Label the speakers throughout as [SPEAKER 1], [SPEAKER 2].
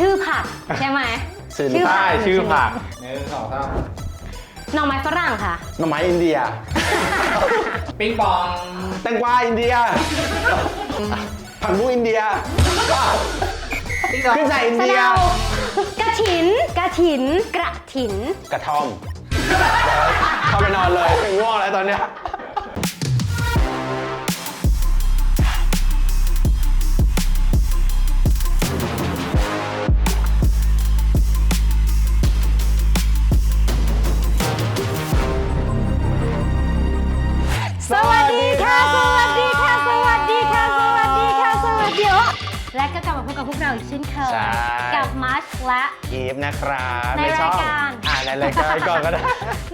[SPEAKER 1] ชื่อผักใช่ไหม
[SPEAKER 2] สื่อ
[SPEAKER 1] ชื่อผั
[SPEAKER 3] ใช่
[SPEAKER 1] ก
[SPEAKER 3] ชื่อผักหนึ่งสองสาม
[SPEAKER 1] หน่อไม้ฝรั่งค่ะ
[SPEAKER 2] หน่อไม้อินเดีย
[SPEAKER 3] ปิงปอง
[SPEAKER 2] แตงกวาอินเดีย ผักบุ้งอินเดีย
[SPEAKER 3] ปิงปอง
[SPEAKER 2] ขึ้นใส่อิน
[SPEAKER 1] สะ
[SPEAKER 2] เดีย
[SPEAKER 1] เดากระถิน กระถิน กระถิน
[SPEAKER 2] กระท่อมเข้าไปนอนเลยง่วงแล้วตอนเนี้ย
[SPEAKER 1] ก็กลับมาพบกับพวกเราอีกเช่นเคย
[SPEAKER 2] ใช่
[SPEAKER 1] กับมัชและ
[SPEAKER 2] อีฟนะครับ
[SPEAKER 1] ใน
[SPEAKER 2] ช่อง
[SPEAKER 1] รายการ
[SPEAKER 2] อ่าในรายการก่อนก็ได้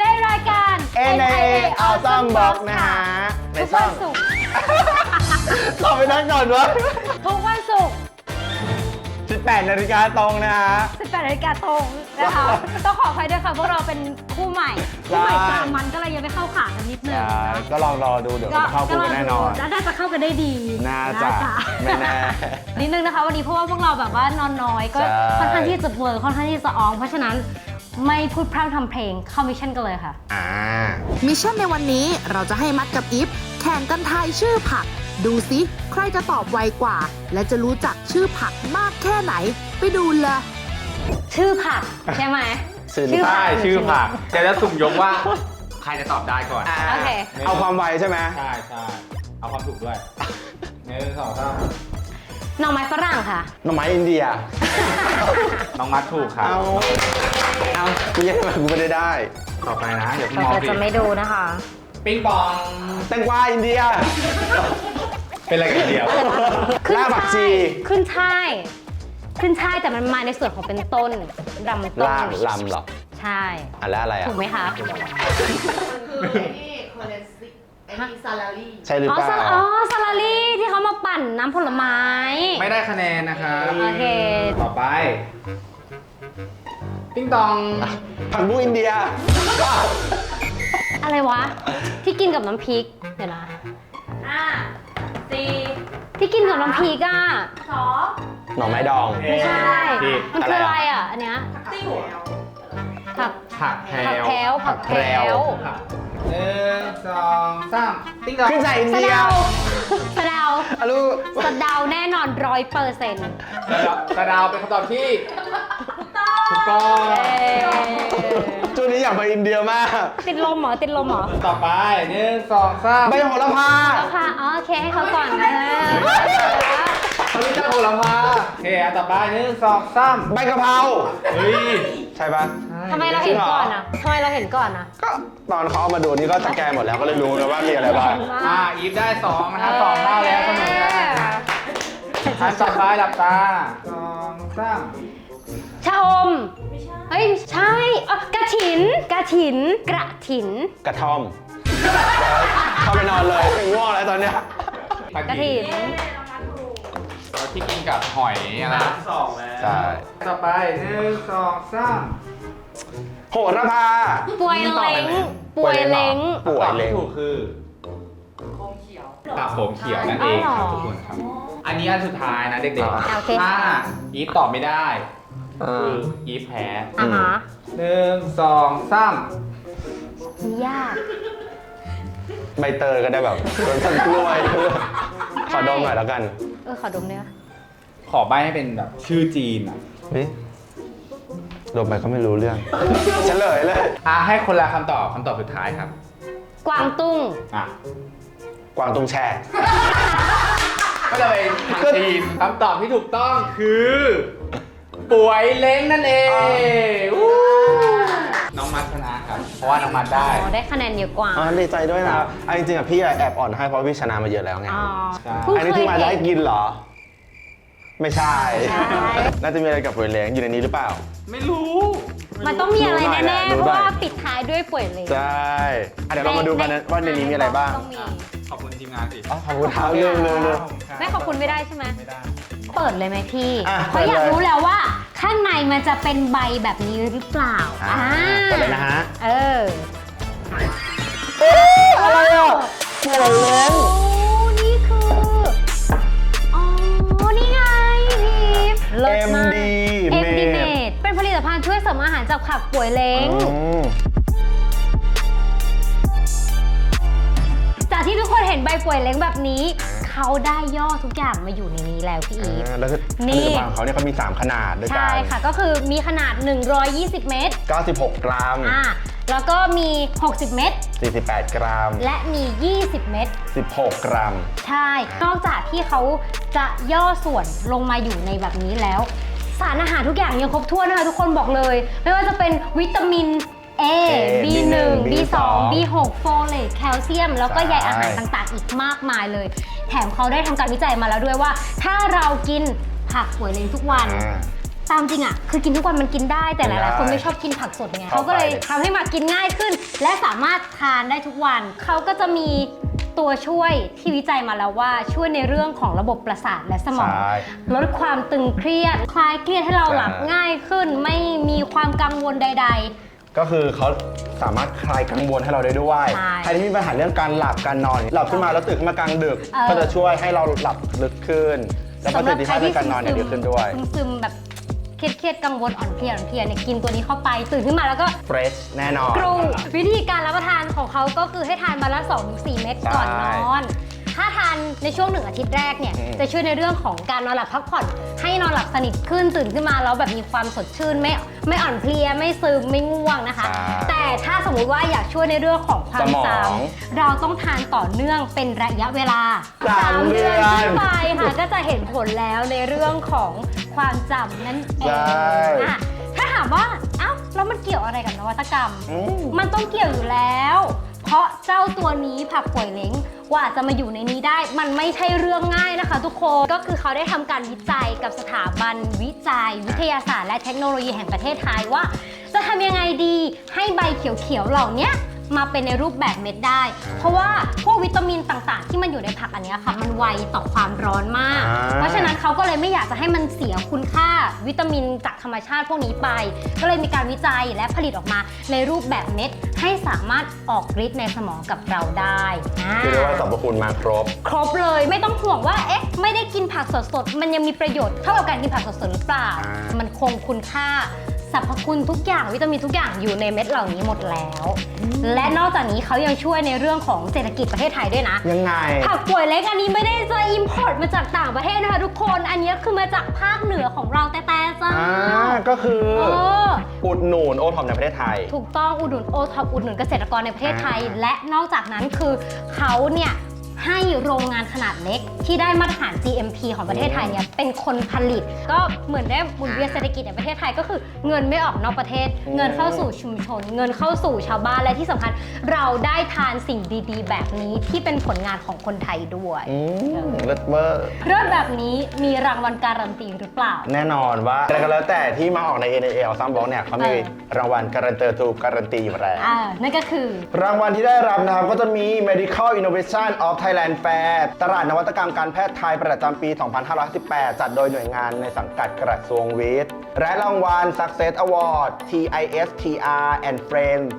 [SPEAKER 1] ได้รายการ
[SPEAKER 2] NIA Awesome Box นะฮะใน
[SPEAKER 1] ทุก
[SPEAKER 2] ช่
[SPEAKER 1] วั
[SPEAKER 2] อง
[SPEAKER 1] นศุกร์
[SPEAKER 2] เราไปนั่งก่อนวะ
[SPEAKER 1] ทุกวันศุกร์
[SPEAKER 2] 18นาฬิกาตรงนะฮะ
[SPEAKER 1] 18นาฬิกาตรงนะคะ ต้องขออภัยด้วยค่ะพวกเราเป็นคู่ใหม่คู่ใหม่
[SPEAKER 2] ใช่
[SPEAKER 1] กลางมันก็เลยยังไม่เข้าขากันนิดนึง
[SPEAKER 2] ใช่
[SPEAKER 1] นะ
[SPEAKER 2] ก็ลองรอดูเดี๋ยวมันจะเข้าคู่กันแน่นอน
[SPEAKER 1] น่าจะเข้ากันได้ดี
[SPEAKER 2] น่าจะไม่แน่
[SPEAKER 1] นิดนึงนะคะวันนี้เพราะว่าพวกเราแบบว่านอนน้อยก็
[SPEAKER 2] ใช่
[SPEAKER 1] ค่อนข้างที่จะเวิร์ค่อนข้างที่จะออง เพราะฉะนั้นไม่พูดพร่ำทำเพลงเข้ามิชชั่นกันเลยค่ะ
[SPEAKER 2] อ่า
[SPEAKER 4] มิชชั่นในวันนี้เราจะให้มัดกับอีฟแข่งกันทายชื่อผัก ดูสิใครจะตอบไวกว่า และจะรู้จักชื่อผักมากแค่ไหน ไปดูเลย
[SPEAKER 1] ชื่อผักใช่ไหม
[SPEAKER 2] สื่อ
[SPEAKER 1] ชื่อผั
[SPEAKER 3] ใช่
[SPEAKER 1] ก
[SPEAKER 3] ชื่อผักจะจะสุ่มยกว่า ใครจะตอบได้ก่อน
[SPEAKER 2] อ่า
[SPEAKER 1] โอเค
[SPEAKER 2] เอาความไวใช่ไหม
[SPEAKER 3] ใช่ใช่เอาความถูกด้วยหนึ่งสองสาม
[SPEAKER 1] หน่อไม้ฝรั่งค่ะ
[SPEAKER 2] หน่อไม้อินเดีย
[SPEAKER 3] น้องมัดถูกครับ
[SPEAKER 2] เอา เอากูยังไงกูไม่ได้ได้
[SPEAKER 3] ต่อไปนะอย่าเพิ่งม
[SPEAKER 1] เรา
[SPEAKER 3] องผิ
[SPEAKER 1] จะ
[SPEAKER 3] ด
[SPEAKER 1] ไม่ดูนะคะ
[SPEAKER 3] ปิงปอง
[SPEAKER 2] แตงกวาอินเดีย
[SPEAKER 3] เป็นอะไรกันเดียว
[SPEAKER 1] ขึ้น
[SPEAKER 2] รากผักชี
[SPEAKER 1] ช่ายขึ้นช่ายขึ้นช่ายแต่มันมาในส่วนของเป็นต้นลำต้น
[SPEAKER 2] ล่างลำเหรอ
[SPEAKER 1] ใช่
[SPEAKER 2] อะแล้วอะไรอะ
[SPEAKER 1] ถูกไหมคะ
[SPEAKER 5] คือไอ้นี่คอเลสติไอ้นี่ซาลารี่
[SPEAKER 2] ใช่หรือ
[SPEAKER 1] อ๋อ
[SPEAKER 2] เป
[SPEAKER 1] ซา
[SPEAKER 2] ล่า
[SPEAKER 1] อ๋อซาลารี่ที่เขามาปั่นน้ำผลไม้
[SPEAKER 3] ไม่ได้คะแนนนะครับ
[SPEAKER 1] โอเค
[SPEAKER 3] ต่อไปปิงตอง
[SPEAKER 2] ผักบุ้งอินเดีย
[SPEAKER 1] อะไรวะ ที่กินกับน้ำพริก ที่กินกับน้ำพริกอะสอง
[SPEAKER 2] หน่อไม้ดอง
[SPEAKER 1] ไม่ใช่
[SPEAKER 3] ผิด
[SPEAKER 1] มันคืออะไรอะ อันเนี้ย
[SPEAKER 5] ติ้ว
[SPEAKER 1] ผัก
[SPEAKER 3] ผักแพร
[SPEAKER 1] ผัก
[SPEAKER 3] ว
[SPEAKER 1] แพรวผักแพรว
[SPEAKER 3] ผักหนึ่งสองสามปิงตอง
[SPEAKER 2] ขึ้นใส่อิน
[SPEAKER 1] สะ
[SPEAKER 2] เดีย
[SPEAKER 1] เดาสะเดา
[SPEAKER 2] อะลูก
[SPEAKER 1] สะเดาแน่นอนร้อยเปอร์เซ็นต์
[SPEAKER 3] กระดาวกระดาวเป็นคำตอบที่ถูกต้อง
[SPEAKER 2] ช่วงนี้อยากไปอินเดียมาก
[SPEAKER 1] ติดลมเหรอ ติดลมเหรอ
[SPEAKER 3] ต่อไปหนึ่งสองสาม
[SPEAKER 2] ใบโหระพา
[SPEAKER 1] แล้วค่ะอ๋อโอเคให้เขาก่อนนะ
[SPEAKER 3] เขารู้จักโหระพาโอเคอะต่อไปหนึ่งสองสาม
[SPEAKER 2] ใบกะเพรา
[SPEAKER 3] เฮ้ย
[SPEAKER 2] ใช่ปะ
[SPEAKER 1] ทำไมเราเห็นก่อนอะทำไมเราเห็นก่อนอะ
[SPEAKER 2] ก็ตอนเขาเอามาดูนี่ก็สแกนหมดแล้วก็เลยรู้นะว่ามีอะไรบ้าง
[SPEAKER 3] อ่าอีฟได้สองนะฮะสองเท่าแล้วเสมอกันอันต่อไปหลับตาสองสาม
[SPEAKER 1] ชะอมเฮ้ยใช่อะกระถินกระถินกระถิน
[SPEAKER 2] กระท่อมเข้าไปนอนเลยง่วงแล้วตอนเนี้ย
[SPEAKER 3] ผั
[SPEAKER 1] กระถิน
[SPEAKER 3] ตัว ที่กินกับหอยอะไรสองแล้ว
[SPEAKER 2] ใช่
[SPEAKER 3] ต่อไปหนึ่งสองสาม
[SPEAKER 2] โหระพา
[SPEAKER 1] ป่วยเล้งป่วยเล้ง
[SPEAKER 2] ป่วยเล้ง
[SPEAKER 3] ตอบที่ถูกคือ
[SPEAKER 5] โคมเขียว
[SPEAKER 3] ผักโขมเขียวนั่นเองครับ
[SPEAKER 1] อ๋อ
[SPEAKER 3] ทุกคนครับ อันนี้อันสุดท้ายนะเด็ก
[SPEAKER 2] อ่า
[SPEAKER 1] โอเค
[SPEAKER 3] ๆถ้า
[SPEAKER 1] ค่ะ
[SPEAKER 3] อีฟตอบไม่ได้
[SPEAKER 2] เอ
[SPEAKER 3] คือออีฟแพ้
[SPEAKER 1] อะฮะ
[SPEAKER 3] หนึ่งสองสาม
[SPEAKER 1] ยาก
[SPEAKER 2] ใบเตยก็ได้แบบโดนต้นกล้วยขอดมหน่อยแล้วกัน
[SPEAKER 1] เออ ขอดมเนี่ย
[SPEAKER 3] ขอใบให้เป็นแบบชื่อจีนอะ
[SPEAKER 2] เฮ้ยดมไปก็ไม่รู้เรื่อง เฉลยเลย
[SPEAKER 3] อะให้คนละคำตอบคำตอบสุดท้ายครับ
[SPEAKER 1] กวางตุ้ง
[SPEAKER 3] อะ
[SPEAKER 2] กวางตุงแช่
[SPEAKER 3] ก็เลยทางจีนคำตอบที่ถูกต้องคือป่วยเล้งนั่นเองอู้น้องมัดชนะครับ เพราะว่าน้องมัดได้
[SPEAKER 1] อ๋อได้คะแนนเยอะกว่า
[SPEAKER 2] อ๋อดีใจด้วยนะเอาจริงๆอะพี่แอบอ่อนให้เพราะพี่ชนะมาเยอะแล้วไง
[SPEAKER 1] อ๋อ
[SPEAKER 3] ใช่
[SPEAKER 1] เพิ่ง
[SPEAKER 2] อันนี้
[SPEAKER 1] เค
[SPEAKER 2] ที่
[SPEAKER 1] ย
[SPEAKER 2] มาจะ
[SPEAKER 1] เห็
[SPEAKER 2] ให้
[SPEAKER 1] น
[SPEAKER 2] กินเหรอ ไม่ใช่
[SPEAKER 1] ใช่
[SPEAKER 2] น่าจะมีอะไรกับป่วยเล้งอยู่ในนี้หรือเปล่า
[SPEAKER 3] ไม่รู้
[SPEAKER 1] มันต้องมีอะไร
[SPEAKER 2] รู้หน่อย
[SPEAKER 1] แน่
[SPEAKER 2] แหละ
[SPEAKER 1] ๆ
[SPEAKER 2] รู้
[SPEAKER 1] เพ
[SPEAKER 2] หน่อย
[SPEAKER 1] ราะว่าปิดท้ายด้วยป่วยเล้ง
[SPEAKER 2] ใช่อะเดี๋ยวเรามาดูกันนะว่าในนี้มีอะไรบ้าง
[SPEAKER 1] ต้องมี
[SPEAKER 3] ขอบคุณทีมงานสิ
[SPEAKER 2] อ๋อขอบคุณครับเร็วเร็วเร็ว
[SPEAKER 1] ไม่ขอบคุณไม่ได้ใช่ไหม
[SPEAKER 3] ไม่ได้
[SPEAKER 1] เปิดเลยไหมพี่
[SPEAKER 2] อะ
[SPEAKER 1] เพราะอยาก
[SPEAKER 2] เปิดเลย
[SPEAKER 1] รู้แล้วว่าข้างในมันจะเป็นใบแบบนี้หรือเปล่า
[SPEAKER 2] อ่าเปิดเลยนะฮะ
[SPEAKER 1] เออ
[SPEAKER 2] อะไรอะป่วยเล้ง
[SPEAKER 1] จากผักป่วยเล้ง
[SPEAKER 2] อืม
[SPEAKER 1] จากที่ทุกคนเห็นใบป่วยเล้งแบบนี้ เขาได้ย่อทุกอย่างมาอยู่ในนี้แล้วพี่อีฟ
[SPEAKER 2] อ่าแล้วคือ
[SPEAKER 1] นี่
[SPEAKER 2] ผลิตภัณฑ์ของเขาเนี่ยเขามี 3 ขนาดด้วยกั
[SPEAKER 1] ใช่
[SPEAKER 2] น
[SPEAKER 1] ค่ะก็คือมีขนาด 120 เมตร
[SPEAKER 2] 96 กรัม
[SPEAKER 1] อ่าแล้วก็มี 60 เมตร
[SPEAKER 2] 48 กรัม
[SPEAKER 1] และมี 20 เมตร
[SPEAKER 2] 16 กรัม
[SPEAKER 1] ใช่ นอกจากที่เขาจะย่อส่วนลงมาอยู่ในแบบนี้แล้ว สารอาหารทุกอย่างยังครบถ้วนนะคะทุกคนบอกเลย ไม่ว่าจะเป็นวิตามิน A B1 B2 B6 โฟเลตแคลเซียม แล้วก็ใยอาหารต่างๆ อีกมากมายเลย แถมเขาได้ทำการวิจัยมาแล้วด้วยว่า ถ้าเรากินผักป่วยเลงทุกวัน
[SPEAKER 2] อ่า
[SPEAKER 1] ตามจริงอะ คือกินทุกวันมันกินได้แต่ห
[SPEAKER 2] กินได้
[SPEAKER 1] ลายๆคนไม่ชอบกินผักสดไง
[SPEAKER 2] เข้า
[SPEAKER 1] เขาก็เลย
[SPEAKER 2] ไป
[SPEAKER 1] ทำให้มากินง่ายขึ้น และสามารถทานได้ทุกวัน เขาก็จะมี ตัวช่วยที่วิจัยมาแล้วว่าช่วยในเรื่องของระบบประสาทและสมอง
[SPEAKER 2] ใช่
[SPEAKER 1] ลดความตึงเครียด คลายเครียดให้เราหลับ
[SPEAKER 2] ใช่
[SPEAKER 1] ง่ายขึ้น ไม่มีความกังวลใด
[SPEAKER 2] ก็คือเขาสามารถคลายกังวลให้เราได้ด้วย
[SPEAKER 1] ใช่
[SPEAKER 2] ใครที่มีปัญหาเรื่องการหลับการนอน หลับขึ้นมาแล้วตื่นขึ้นมากลางดึก
[SPEAKER 1] เออ
[SPEAKER 2] ก็จะช่วยให้เราหลับลึกขึ้นและ
[SPEAKER 1] ๆ
[SPEAKER 2] ประสิทธิภาพในการนอนเนี่ยดีขึ้นด้วย
[SPEAKER 1] ซึมๆแบบ เครียดๆกังวลอ่อนเพลียอ่อนเพลียเนี่ยกินตัวนี้เข้าไปตื่นขึ้นมาแล้วก็
[SPEAKER 2] เฟรชแน่นอน
[SPEAKER 1] กรูวิธีการรับประทานของเขาก็คือให้ทานวันละ2-4 เม็ดก่อนน
[SPEAKER 2] ใช่
[SPEAKER 1] อน ถ้าทานในช่วงหนึ่งอาทิตย์แรกเนี่ย
[SPEAKER 2] อืม
[SPEAKER 1] จะช่วยในเรื่องของการนอนหลับพักผ่อน ให้นอนหลับสนิทขึ้นตื่นขึ้นมาแล้วแบบมีความสดชื่นไม่ไม่อ่อนเพลียไม่ซึมไม่ง่วงนะคะ
[SPEAKER 2] ใช่
[SPEAKER 1] แต่ถ้าสมมุติว่าอยากช่วยในเรื่องของความ
[SPEAKER 2] สมอง
[SPEAKER 1] จำเราต้องทานต่อเนื่องเป็นระยะเวลา
[SPEAKER 2] สามเดือน
[SPEAKER 1] ขึ้นไปค่ะก็จะเห็นผลแล้วในเรื่องของ ความจำนั่นเอง
[SPEAKER 2] ใช่
[SPEAKER 1] อะถ้าถามว่าเอ้าแล้วมันเกี่ยวอะไรกับนวัตกรรม
[SPEAKER 2] อืม
[SPEAKER 1] มันต้องเกี่ยวอยู่แล้ว เพราะเจ้าตัวนี้ผักป่วยเล้งกว่าจะมาอยู่ในนี้ได้ มันไม่ใช่เรื่องง่ายนะคะ ทุกคนก็คือเขาได้ทำการวิจัยกับสถาบันวิจัย วิทยาศาสตร์และเทคโนโลยีแห่งประเทศไทยว่า จะทำยังไงดีให้ใบเขียวๆเหล่าเนี้ย มาเป็นในรูปแบบเม็ดได้ เพราะว่าพวกวิตามินต่างๆ ที่มันอยู่ในผักอันเนี้ยค่ะ มันไวต่อความร้อนมาก
[SPEAKER 2] อ่า
[SPEAKER 1] เพราะฉะนั้นเขาก็เลยไม่อยากจะให้มันเสียคุณค่าวิตามินจากธรรมชาติพวกนี้ไป ก็เลยมีการวิจัยและผลิตออกมาในรูปแบบเม็ด ให้สามารถออกฤทธิ์ในสมองกับเราได้อ่า
[SPEAKER 2] คือเรียกว่าสรรพคุณมาครบ
[SPEAKER 1] ครบเลยไม่ต้องห่วงว่าเอ๊ะไม่ได้กินผักสดๆ มันยังมีประโยชน์เท่ากับการกินผักสดๆหรือเปล่า
[SPEAKER 2] อ่ามั
[SPEAKER 1] มันคงคุณค่าส รรพคุณทุกอย่างวิตามินทุกอย่างอยู่ในเม็ดเหล่านี้หมดแล้ว และนอกจากนี้เขายังช่วยในเรื่องของเศรษฐกิจประเทศไทยด้วยนะ
[SPEAKER 2] ยังไง
[SPEAKER 1] ผักป่วยเล็กอันนี้ไม่ได้จะอิมพอร์ตมาจากต่างประเทศนะคะทุกคน อันนี้คือมาจากภาคเหนือของเราแต่แต่จ้า
[SPEAKER 2] อ่าก็คือ
[SPEAKER 1] เออ
[SPEAKER 2] อุดหนุนโอท็อปในประเทศไทย
[SPEAKER 1] ถูกต้องอุดหนุนโอท็อปอุดหนุนเกษตรกรในประเทศไทย
[SPEAKER 2] อ่า
[SPEAKER 1] และนอกจากนั้นคือเขาเนี่ย ให้โรงงานขนาดเล็ก ที่ได้มาตรฐาน GMP ของประเทศไทยเนี่ยเป็นคนผลิต ก็เหมือนได้หมุนเวียนเศรษฐกิจในประเทศไทยก็คือเงินไม่ออกนอกประเทศ เงินเข้าสู่ชุมชน เงินเข้าสู่ชาวบ้านและที่สำคัญ เราได้ทานสิ่งดีๆ แบบนี้ที่เป็นผลงานของคนไทยด้วย
[SPEAKER 2] อืมเลิศเวอร์
[SPEAKER 1] เรื่องแบบนี้มีรางวัลการันตีหรือเปล่า
[SPEAKER 2] แน่นอนว่าอะไรก็แล้วแต่ที่มาออกใน NAL ซัมบ็อกเนี่ยเขามี
[SPEAKER 1] เออ
[SPEAKER 2] รางวัลการันเตอร์ทูการันตีอยู่แล้ว
[SPEAKER 1] อ่านั่นก็คือ
[SPEAKER 2] รางวัลที่ได้รับนะครับ ก็จะมี Medical Innovation of Thailand Fair ตลาดนวัตกรรมการแพทย์ไทยประจำปี 2518 จัดโดยหน่วยงานในสังกัดกระทรวงวิทย์ และรางวัล Success Award TISTR and Friends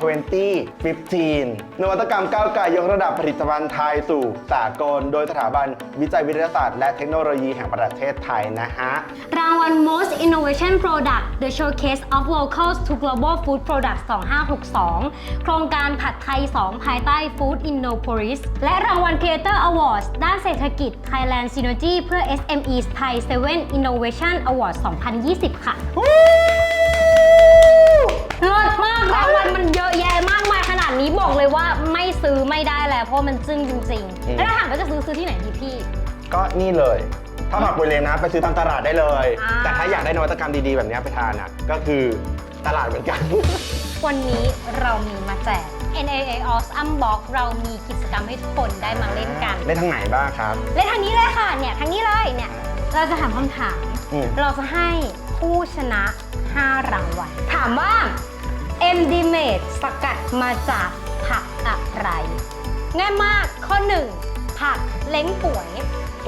[SPEAKER 2] 2015 นวัตกรรมก้าวไกลยกระดับผลิตภัณฑ์ไทยสู่สากล โดยสถาบันวิจัยวิทยาศาสตร์และเทคโนโลยีแห่งประเทศไทยนะฮะ
[SPEAKER 1] รางวัล Most Innovation Product The Showcase of Locals to Global Food Products 2562 โครงการผัดไทย 2 ภายใต้ Food Innopolis และรางวัล Creator Awards ด้านเศรษฐกิจ Thailand Synergy เพื่อ SMEs Thai 7 Innovation Awards 2020 ค่ะ รางวัลมันเยอะแยะมากมายขนาดนี้บอกเลยว่าไม่ซื้อไม่ได้แล้วเพราะมันจึ้งจริง
[SPEAKER 2] อืม
[SPEAKER 1] ๆแล้วถ้าถามว่าจะซื้อซื้อที่ไหนดีพี่
[SPEAKER 2] ก็นี่เลย ถ้าผักบุยเลนนะไปซื้อตามตลาดได้เลย
[SPEAKER 1] อ่า
[SPEAKER 2] แต่ถ้าอยากได้นวัตกรรมดีๆ แบบนี้ไปทานอะก็คือตลาดเหมือนกัน
[SPEAKER 1] วันนี้เรามีมาแจก NAA Awesome Box เรามีกิจกรรมให้ทุกคนได้มาเล่นกัน
[SPEAKER 2] ได้ทางไหนบ้างครับ
[SPEAKER 1] เล่นทางนี้เลยค่ะเนี่ยทางนี้เลยเนี่ยเราจะถามคำถาม
[SPEAKER 2] อืม
[SPEAKER 1] เราจะให้ผู้ชนะ 5 รางวัลถามว่า MD Made สกัดมาจากผักอะไร ง่ายมากข้อ 1 ผักเล้งป่วย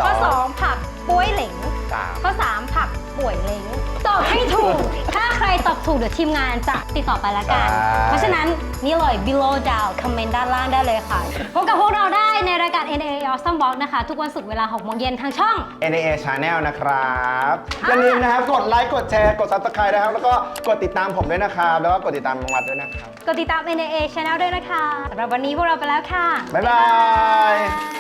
[SPEAKER 1] ข้อ
[SPEAKER 2] สอง
[SPEAKER 1] 2ผักป่วยเหลง
[SPEAKER 2] สาม
[SPEAKER 1] ข้อ 3 ผัก ป่วยเล้งตอบให้ถูก ถ้าใครตอบถูกเดี๋ยวทีมงานจะติดต่อไปละกัน
[SPEAKER 2] ใช่
[SPEAKER 1] เพราะฉะนั้นนี่เลย below down คอมเมนต์ด้านล่างได้เลยค่ะ พบกับพวกเราได้ในรายการ NAA Awesome Walk นะคะ ทุกวันศุกร์เวลา6โมงเย็นทางช่อง
[SPEAKER 2] NAA Channel นะครับอย่าลืมนะครับ กดไลค์ กดแชร์ กด Subscribe นะครับ แล้วก็กดติดตามผมด้วยนะครับ แล้วก็กดติดตามมังวัดด้วยนะครับ
[SPEAKER 1] กดติดตาม NAA Channel ด้วยนะคะสำหรับวันนี้พวกเราไปแล้วค่ะ
[SPEAKER 2] บ๊ายบาย